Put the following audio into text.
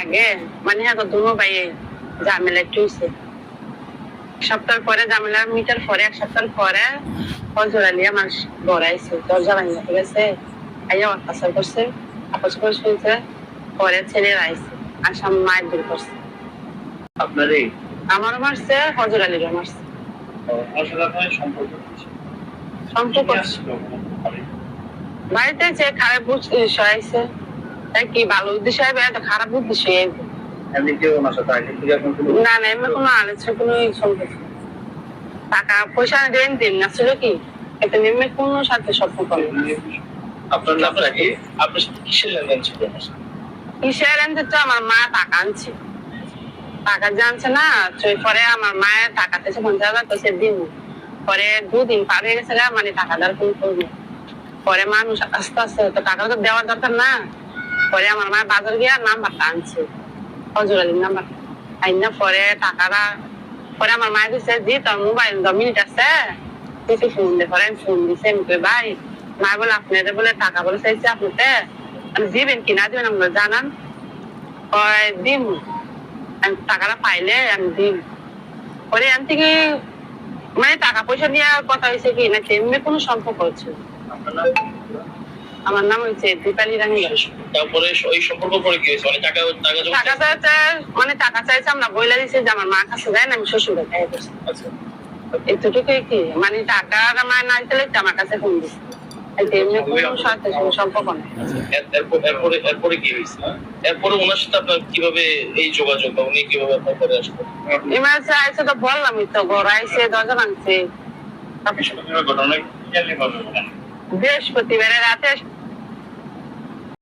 আগে মানে হ্যাঁ দুনো ভাই ঝামেলা এক সপ্তাহ পরে ঝামেলা মিটার পরে এক সপ্তাহ পরে আলী আমার গড়াইছে দরজা ভাঙিয়ে আছে আইয়া অত্যাচার করছে আপস করে শুনছে পরে ছেলে আইছে আসাম মায়ের দূর করছে। আপনার আমারও মারছে হজর আলীরও মারছে। সম্পর্ক? বাড়িতে যে খারাপ সহাইছে তাই কি ভালো উদ্দেশ্য? খারাপ উদ্দেশ্য না না এমনি কোনো আলোচনা কোনো সম্পর্ক টাকা পয়সা দেন দিন না ছিল কি? এটা কোনো সাথে সম্পর্ক নেই। আপনার আপনাকে আপনার সাথে কিসের লেনদেন ছিল কিসের আনতে তো আমার মা টাকা আনছে। টাকা জানছে না পরে আমার মায়ের টাকা থেকে পঞ্চাশ হাজার তো সে দিন পরে দুদিন পার হয়ে গেছে মানে টাকা দেওয়ার কোনো করব পরে মানুষ আস্তে আস্তে তো টাকা তো দেওয়ার দরকার না। পরে আমার মা বাজার গিয়ে নাম্বারটা আনছে। হজর আলীর নাম্বার আইনা পরে টাকাটা, পরে আমার মায়ের দিছে দি তোর মোবাইল দশ মিনিট আছে। তুই ফোন দে, পরে আমি ফোন দিছে, আমি কই, ভাই, মা বলে, আপনাদের বলে টাকা বলে চাইছে আপনাদের আমি দিবেন কিনা দিবেন আমরা জানান। কয়, দিম। আমি টাকাটা পাইলে আমি দিম। পরে আমি থেকে মানে টাকা পয়সা নেওয়ার কথা হয়েছে কি না কোনো সম্পর্ক হচ্ছে? আমার নাম হচ্ছে দীপালি রানী তারপরে ওই সম্পর্ক পরে কি হয়েছে? মানে টাকা টাকা টাকা চাইছে মানে টাকা চাইছে আমরা বইলা দিছি যে আমার মা কাছে দেয় না আমি শ্বশুর করছি আচ্ছা। এতটুকুই কি? মানে টাকা আমার না দিলে তো আমার কাছে ফোন দিছে। এরপর- কি হয়েছে? এরপরে ওনার সাথে আপনার কীভাবে এই যোগাযোগ বা উনি কীভাবে আপনার পরে আসবেন ইমার্জেন্সি আইসে তো বললামই তো ঘর আইসে দরজা ভাঙছে। ঘটনা বৃহস্পতিবারে রাতে